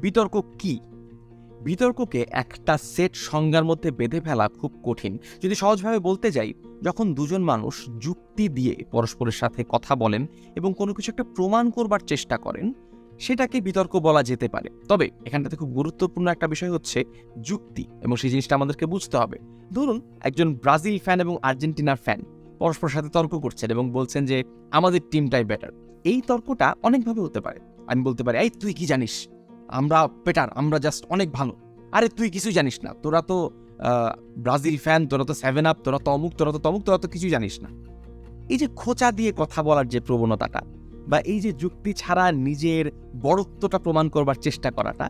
বিতর্ক কি? বিতর্ককে একটা সেট সংজ্ঞার মধ্যে বেঁধে ফেলা খুব কঠিন। যদি সহজভাবে বলতে যাই, যখন দুজন মানুষ যুক্তি দিয়ে পরস্পরের সাথে কথা বলেন এবং কোনো কিছু একটা প্রমাণ করবার চেষ্টা করেন, সেটাকে বিতর্ক বলা যেতে পারে। তবে এখানটাতে খুব গুরুত্বপূর্ণ একটা বিষয় হচ্ছে যুক্তি, এবং সেই জিনিসটা আমাদেরকে বুঝতে হবে। ধরুন, একজন ব্রাজিল ফ্যান এবং আর্জেন্টিনার ফ্যান পরস্পরের সাথে তর্ক করছেন এবং বলছেন যে, আমাদের টিমটাই বেটার এই তর্কটা অনেকভাবে হতে পারে। আমি বলতে পারি, এই তুই কি জানিস? আমরা বেটার আমরা জাস্ট অনেক ভালো। আরে তুই কিছুই জানিস না। তোরা তো ব্রাজিল ফ্যান তোরা তো সেভেন আপ তোরা তো অমুক, তোরা তো তমুক, তোরা তো কিছুই জানিস না। এই যে খোঁচা দিয়ে কথা বলার যে প্রবণতাটা বা এই যে যুক্তি ছাড়া নিজের বড়ত্বটা প্রমাণ করবার চেষ্টা করাটা,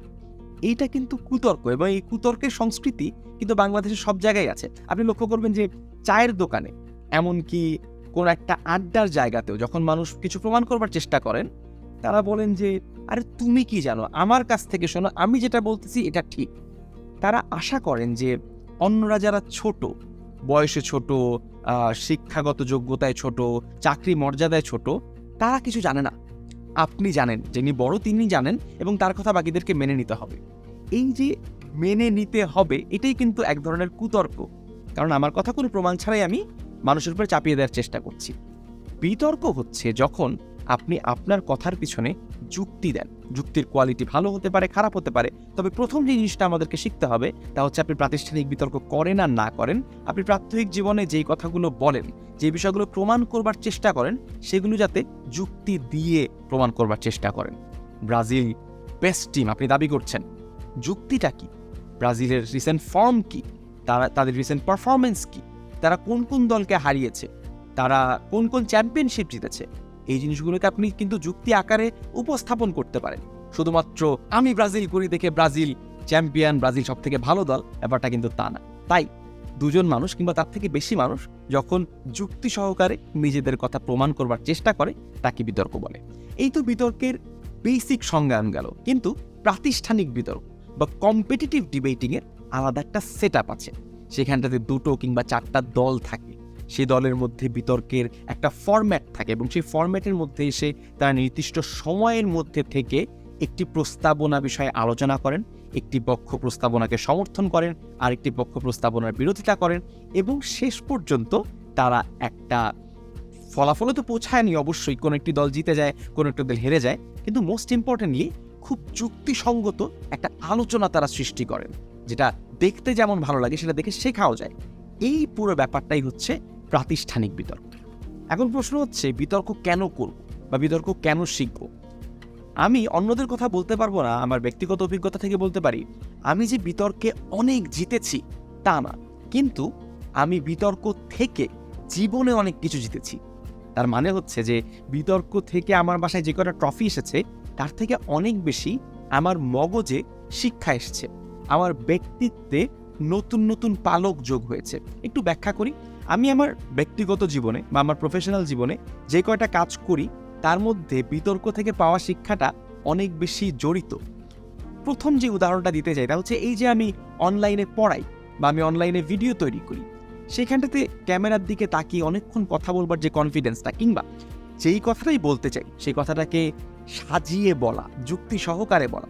এইটা কিন্তু কুতর্ক এবং এই কুতর্কের সংস্কৃতি কিন্তু বাংলাদেশের সব জায়গায় আছে। আপনি লক্ষ্য করবেন যে চায়ের দোকানে, এমনকি কোন একটা আড্ডার জায়গাতেও যখন মানুষ কিছু প্রমাণ করবার চেষ্টা করেন তারা বলেন যে, আরে তুমি কি জানো? আমার কাছ থেকে শোনো, আমি যেটা বলতেছি এটা ঠিক। তারা আশা করেন যে, অন্যরা যারা ছোট, বয়সে ছোট শিক্ষাগত যোগ্যতায় ছোট, চাকরি মর্যাদায় ছোট, তারা কিছু জানে না। আপনি জানেন, যিনি বড় তিনি জানেন এবং তার কথা বাকিদেরকে মেনে নিতে হবে। এই যে মেনে নিতে হবে, এটাই কিন্তু এক ধরনের কুতর্ক। কারণ আমার কথা কোনো প্রমাণ ছাড়াই আমি মানুষের উপরে চাপিয়ে দেওয়ার চেষ্টা করছি। বিতর্ক হচ্ছে যখন আপনি আপনার কথার পিছনে যুক্তি দেন। যুক্তির কোয়ালিটি ভালো হতে পারে, খারাপ হতে পারে। তবে প্রথম যে জিনিসটা আমাদেরকে শিখতে হবে, তা হচ্ছে আপনি প্রাতিষ্ঠানিক বিতর্ক করেন আর না করেন। আপনি প্রাত্যহিক জীবনে যেই কথাগুলো বলেন, যে বিষয়গুলো প্রমাণ করবার চেষ্টা করেন, সেগুলো যাতে যুক্তি দিয়ে প্রমাণ করবার চেষ্টা করেন। ব্রাজিল বেস্ট টিম আপনি দাবি করছেন। যুক্তিটা কি? ব্রাজিলের রিসেন্ট ফর্ম কি? তারা, তাদের রিসেন্ট পারফরমেন্স কি? তারা কোন কোন দলকে হারিয়েছে? তারা কোন কোন চ্যাম্পিয়নশিপ জিতেছে? এই জিনিসগুলোকে আপনি কিন্তু যুক্তি আকারে উপস্থাপন করতে পারেন। শুধুমাত্র আমি ব্রাজিল করি দেখে ব্রাজিল চ্যাম্পিয়ন, ব্রাজিল সব থেকে ভালো দল, ব্যাপারটা কিন্তু তা না। তাই দুজন মানুষ কিংবা তার থেকে বেশি মানুষ যখন যুক্তি সহকারে নিজেদের কথা প্রমাণ করবার চেষ্টা করে, তাকে বিতর্ক বলে। এই তো বিতর্কের বেসিক সংজ্ঞান গেল। কিন্তু প্রাতিষ্ঠানিক বিতর্ক বা কম্পিটিটিভ ডিবেটিংয়ের আলাদা একটা সেট আছে। সেখানটাতে দুটো কিংবা চারটা দল থাকে। সেই দলের মধ্যে বিতর্কের একটা ফরম্যাট থাকে এবং সেই ফরম্যাটের মধ্যে এসে তারা নির্দিষ্ট সময়ের মধ্যে থেকে একটি প্রস্তাবনা বিষয়ে আলোচনা করেন, একটি পক্ষ প্রস্তাবনাকে সমর্থন করেন, আরেকটি পক্ষ প্রস্তাবনার বিরোধিতা করেন এবং শেষ পর্যন্ত তারা একটা ফলাফলে তো পৌঁছায়নি অবশ্যই, কোনো একটি দল জিতে যায়, কোনো একটি দল হেরে যায়, কিন্তু মোস্ট ইম্পর্টেন্টলি খুব যুক্তিসঙ্গত একটা আলোচনা তারা সৃষ্টি করেন, যেটা দেখতে যেমন ভালো লাগে, সেটা দেখে শেখাও যায়। এই পুরো ব্যাপারটাই হচ্ছে প্রাতিষ্ঠানিক বিতর্ক। এখন প্রশ্ন হচ্ছে, বিতর্ক কেন করব বা বিতর্ক কেন শিখব? আমি অন্যদের কথা বলতে পারব না, আমার ব্যক্তিগত অভিজ্ঞতা থেকে বলতে পারি, আমি যে বিতর্কে অনেক জিতেছি তা না, কিন্তু আমি বিতর্ক থেকে জীবনে অনেক কিছু জিতেছি। তার মানে হচ্ছে যে, বিতর্ক থেকে আমার বাসায় যে কটা ট্রফি এসেছে, তার থেকে অনেক বেশি আমার মগজে শিক্ষা এসেছে। আমার ব্যক্তিত্বে নতুন নতুন পালক যোগ হয়েছে। একটু ব্যাখ্যা করি। আমি আমার ব্যক্তিগত জীবনে বা আমার প্রফেশনাল জীবনে যে কয়টা কাজ করি, তার মধ্যে বিতর্ক থেকে পাওয়া শিক্ষাটা অনেক বেশি জড়িত। প্রথম যে উদাহরণটা দিতে চাই, তা হচ্ছে এই যে আমি অনলাইনে পড়াই বা আমি অনলাইনে ভিডিও তৈরি করি, সেখানটাতে ক্যামেরার দিকে তাকিয়ে অনেকক্ষণ কথা বলবার যে কনফিডেন্সটা কিংবা যেই কথাটাই বলতে চাই, সেই কথাটাকে সাজিয়ে বলা, যুক্তি সহকারে বলা,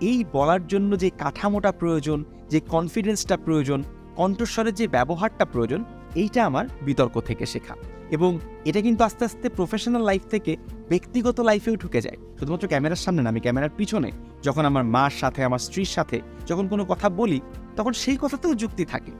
এই বলার জন্য যে কাঠামোটা প্রয়োজন, যে কনফিডেন্সটা প্রয়োজন, কণ্ঠস্বরের যে ব্যবহারটা প্রয়োজন এইটা আমার বিতর্ক থেকে শেখা। এবং এটা কিন্তু আস্তে আস্তে প্রফেশনাল লাইফ থেকে ব্যক্তিগত লাইফেও ঢুকে যায়। শুধুমাত্র ক্যামেরার সামনে না, আমি ক্যামেরার পিছনে, যখন আমার মার সাথে, আমার স্ত্রীর সাথে যখন কোনো কথা বলি, তখন সেই কথাতেও যুক্তি থাকে।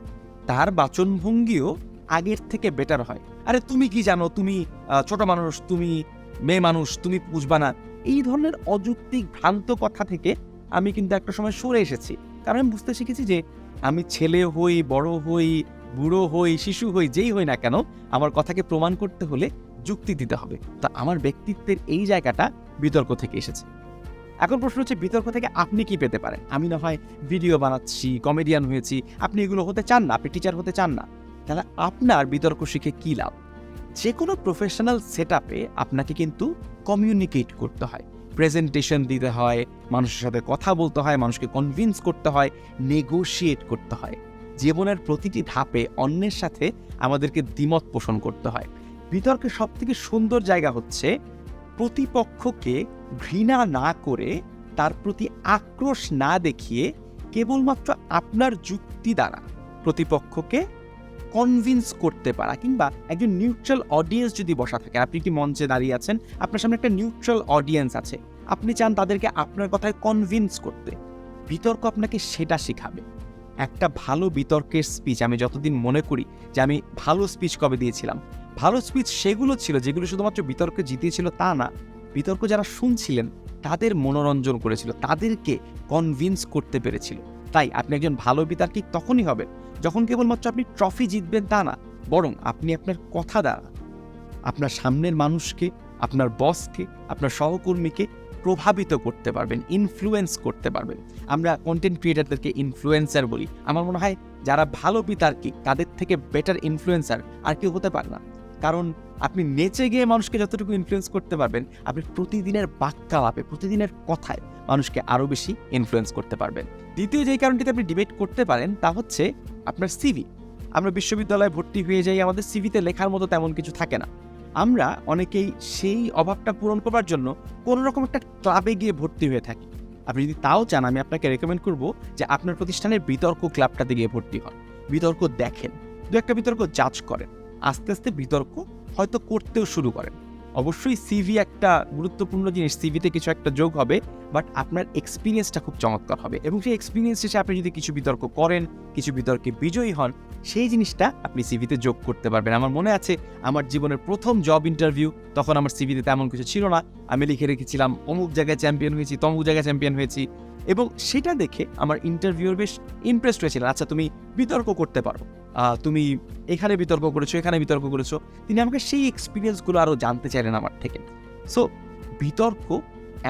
তার বাচনভঙ্গিও আগের থেকে বেটার হয়। আরে, তুমি কি জানো? তুমি ছোট মানুষ, তুমি মেয়ে মানুষ, তুমি বুঝবা না। এই ধরনের অযৌক্তিক ভ্রান্ত কথা থেকে আমি কিন্তু একটা সময় সরে এসেছি। কারণ আমি বুঝতে শিখেছি যে আমি ছেলে হই, বড় হই বুড়ো হই, শিশু হই, যেই হই না কেন, আমার কথাকে প্রমাণ করতে হলে যুক্তি দিতে হবে। তা আমার ব্যক্তিত্বের এই জায়গাটা বিতর্ক থেকে এসেছে। এখন প্রশ্ন হচ্ছে, বিতর্ক থেকে আপনি কি পেতে পারেন? আমি না হয় ভিডিও বানাচ্ছি, কমেডিয়ান হয়েছি, আপনি এগুলো হতে চান না, আপনি টিচার হতে চান না। তাহলে আপনার বিতর্ক শিখে কী লাভ? যে কোনো প্রফেশনাল সেট আপনাকে কিন্তু কমিউনিকেট করতে হয়। প্রেজেন্টেশন দিতে হয়, মানুষের সাথে কথা বলতে হয়, মানুষকে কনভিন্স করতে হয় নেগোশিয়েট করতে হয়। জীবনের প্রতিটি ধাপে অন্যের সাথে আমাদেরকে দ্বিমত পোষণ করতে হয়। বিতর্কের সব থেকে সুন্দর জায়গা হচ্ছে প্রতিপক্ষকে ঘৃণা না করে তার প্রতি আক্রোশ না দেখিয়ে কেবলমাত্র আপনার যুক্তি দ্বারা প্রতিপক্ষকে কনভিন্স করতে পারা কিংবা একজন নিউট্রাল অডিয়েন্স যদি বসা থাকে, আপনি কি মঞ্চে দাঁড়িয়ে আছেন? আপনার সামনে একটা নিউট্রাল অডিয়েন্স আছে। আপনি চান তাদেরকে আপনার কথায় কনভিন্স করতে। বিতর্ক আপনাকে সেটা শেখাবে। একটা ভালো বিতর্কের স্পিচ আমি যতদিন মনে করি যে আমি ভালো স্পিচ কবে দিয়েছিলাম। ভালো স্পিচ সেগুলো ছিল, যেগুলো শুধুমাত্র বিতর্কে জিতিয়েছিল তা না, বিতর্ক যারা শুনছিলেন তাদের মনোরঞ্জন করেছিল, তাদেরকে কনভিন্স করতে পেরেছিল। তাই আপনি একজন ভালো বিতার্কিক তখনই হবেন যখন কেবলমাত্র আপনি ট্রফি জিতবেন তা না, বরং আপনি আপনার কথা দ্বারা, আপনার সামনের মানুষকে, আপনার বসকে আপনার সহকর্মীকে প্রভাবিত করতে পারবেন ইনফ্লুয়েন্স করতে পারবেন। আমরা কন্টেন্ট ক্রিয়েটারদেরকে ইনফ্লুয়েন্সার বলি। আমার মনে হয় যারা ভালো বিতার্কিক তাদের থেকে বেটার ইনফ্লুয়েন্সার আর কেউ হতে পারে না। কারণ আপনি নেচে গিয়ে মানুষকে যতটুকু ইনফ্লুয়েন্স করতে পারবেন, আপনি প্রতিদিনের বাক্যালাপে, প্রতিদিনের কথায় মানুষকে আরও বেশি ইনফ্লুয়েন্স করতে পারবেন। দ্বিতীয় যেই কারণটিতে আপনি ডিবেট করতে পারেন, তা হচ্ছে আপনার সিভি আমরা বিশ্ববিদ্যালয়ে ভর্তি হয়ে যাই, আমাদের সিভিতে লেখার মতো তেমন কিছু থাকে না। আমরা অনেকেই সেই অভাবটা পূরণ করার জন্য কোনো রকম একটা ক্লাবে গিয়ে ভর্তি হয়ে থাকি। আপনি যদি তাও চান, আমি আপনাকে রেকমেন্ড করব যে আপনার প্রতিষ্ঠানের বিতর্ক ক্লাবটাতে গিয়ে ভর্তি হন। বিতর্ক দেখেন, দু একটা বিতর্ক জাজ করেন। আস্তে আস্তে বিতর্ক হয়তো করতেও শুরু করেন। অবশ্যই সিভি একটা গুরুত্বপূর্ণ জিনিস সিভিতে কিছু একটা যোগ হবে বাট আপনার এক্সপিরিয়েন্সটা খুব চমৎকার হবে এবং সেই এক্সপিরিয়েন্স শেষে আপনি যদি কিছু বিতর্ক করেন, কিছু বিতর্কে বিজয়ী হন, সেই জিনিসটা আপনি সিভিতে যোগ করতে পারবেন। আমার মনে আছে আমার জীবনের প্রথম জব ইন্টারভিউ তখন আমার সিভিতে তেমন কিছু ছিল না। আমি লিখে রেখেছিলাম, অমুক জায়গায় চ্যাম্পিয়ন হয়েছি, তমুক জায়গায় চ্যাম্পিয়ন হয়েছি এবং সেটা দেখে আমার ইন্টারভিউর বেশ ইমপ্রেসড হয়েছিলেন। আচ্ছা তুমি বিতর্ক করতে পারো। তুমি এখানে বিতর্ক করেছ, এখানে বিতর্ক করেছ। তিনি আমাকে সেই এক্সপিরিয়েন্সগুলো আরও জানতে চাইলেন আমার থেকে। সো বিতর্ক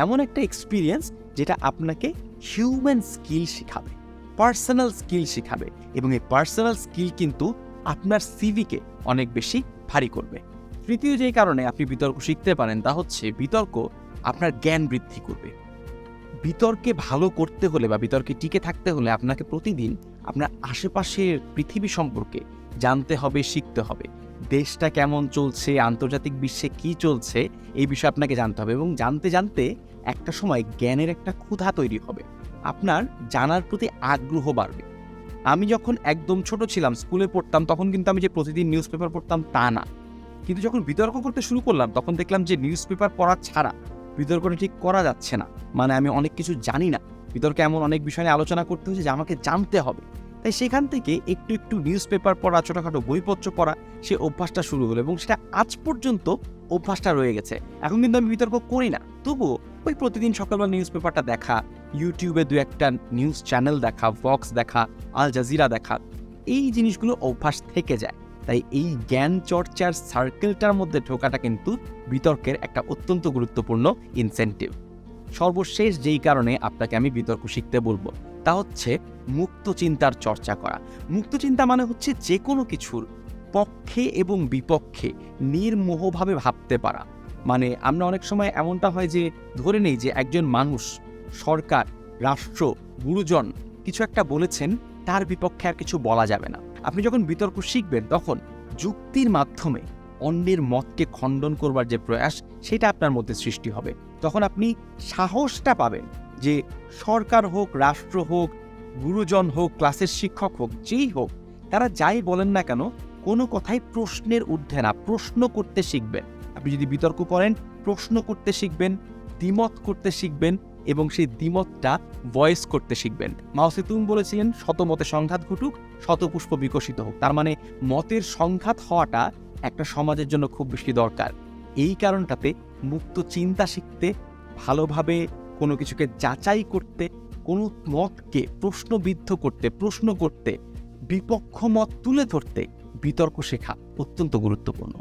এমন একটা এক্সপিরিয়েন্স যেটা আপনাকে হিউম্যান স্কিল শেখাবে পার্সোনাল স্কিল শেখাবে এবং এই পার্সোনাল স্কিল কিন্তু আপনার সিভিকে অনেক বেশি ভারী করবে। তৃতীয় যে কারণে আপনি বিতর্ক শিখতে পারেন তা হচ্ছে বিতর্ক আপনার জ্ঞান বৃদ্ধি করবে। বিতর্কে ভালো করতে হলে বা বিতর্কে টিকে থাকতে হলে আপনাকে প্রতিদিন আপনার আশেপাশের পৃথিবী সম্পর্কে জানতে হবে, শিখতে হবে। দেশটা কেমন চলছে, আন্তর্জাতিক বিশ্বে কি চলছে, এই বিষয়ে আপনাকে জানতে হবে এবং জানতে জানতে একটা সময় জ্ঞানের একটা ক্ষুধা তৈরি হবে। আপনার জানার প্রতি আগ্রহ বাড়বে। আমি যখন একদম ছোট ছিলাম, স্কুলে পড়তাম, তখন কিন্তু আমি যে প্রতিদিন নিউজ পেপার পড়তাম তা না। কিন্তু যখন বিতর্ক করতে শুরু করলাম, তখন দেখলাম যে নিউজ পেপার পড়া ছাড়া বিতর্কটা ঠিক করা যাচ্ছে না। মানে আমি অনেক কিছু জানি না। বিতর্কে এমন অনেক বিষয় নিয়ে আলোচনা করতে হচ্ছে যে আমাকে জানতে হবে। তাই সেখান থেকে একটু একটু নিউজ পেপার পড়া, ছোটোখাটো বইপত্র পড়া, সে অভ্যাসটা শুরু হলো এবং সেটা আজ পর্যন্ত অভ্যাসটা রয়ে গেছে। এখন কিন্তু আমি বিতর্ক করি না। তবুও ওই প্রতিদিন সকালবেলা নিউজ পেপারটা দেখা ইউটিউবে দু একটা নিউজ চ্যানেল দেখা ভক্স দেখা আল জাজিরা দেখা, এই জিনিসগুলো অভ্যাস থেকে যায়। তাই এই জ্ঞান চর্চার সার্কেলটার মধ্যে ঢোকাটা কিন্তু বিতর্কের একটা অত্যন্ত গুরুত্বপূর্ণ ইনসেন্টিভ সর্বশেষ যেই কারণে আপনাকে আমি বিতর্ক শিখতে বলব, তা হচ্ছে মুক্ত চিন্তার চর্চা করা। মুক্ত চিন্তা মানে হচ্ছে যে কোনো কিছুর পক্ষে এবং বিপক্ষে নির্মোহভাবে ভাবতে পারা। মানে আমরা অনেক সময় এমনটা হয় যে, ধরে নেই যে একজন মানুষ, সরকার, রাষ্ট্র, গুরুজন কিছু একটা বলেছেন, তার বিপক্ষে আর কিছু বলা যাবে না। আপনি যখন বিতর্ক শিখবেন, তখন যুক্তির মাধ্যমে অন্যের মতকে খণ্ডন করবার যে প্রয়াস, সেটা আপনার মধ্যে সৃষ্টি হবে। তখন আপনি সাহসটা পাবেন যে সরকার হোক, রাষ্ট্র হোক, গুরুজন হোক, ক্লাসের শিক্ষক হোক, যেই হোক, তারা যাই বলেন না কেন, কোনো কথাই প্রশ্নের ঊর্ধ্বে না, প্রশ্ন করতে শিখবেন। আপনি যদি বিতর্ক করেন, প্রশ্ন করতে শিখবেন, দ্বিমত করতে শিখবেন এবং সেই দ্বিমতটা ভয়েস করতে শিখবেন। মাও সেতুং বলেছিলেন, শতমতে সংঘাত ঘটুক, শতপুষ্প বিকশিত হোক। তার মানে মতের সংঘাত হওয়াটা একটা সমাজের জন্য খুব বেশি দরকার। এই কারণটাতে মুক্ত চিন্তা শিখতে, ভালোভাবে কোনো কিছুকে যাচাই করতে, কোনো মতকে প্রশ্নবিদ্ধ করতে, প্রশ্ন করতে, বিপক্ষ মত তুলে ধরতে বিতর্ক শেখা অত্যন্ত গুরুত্বপূর্ণ।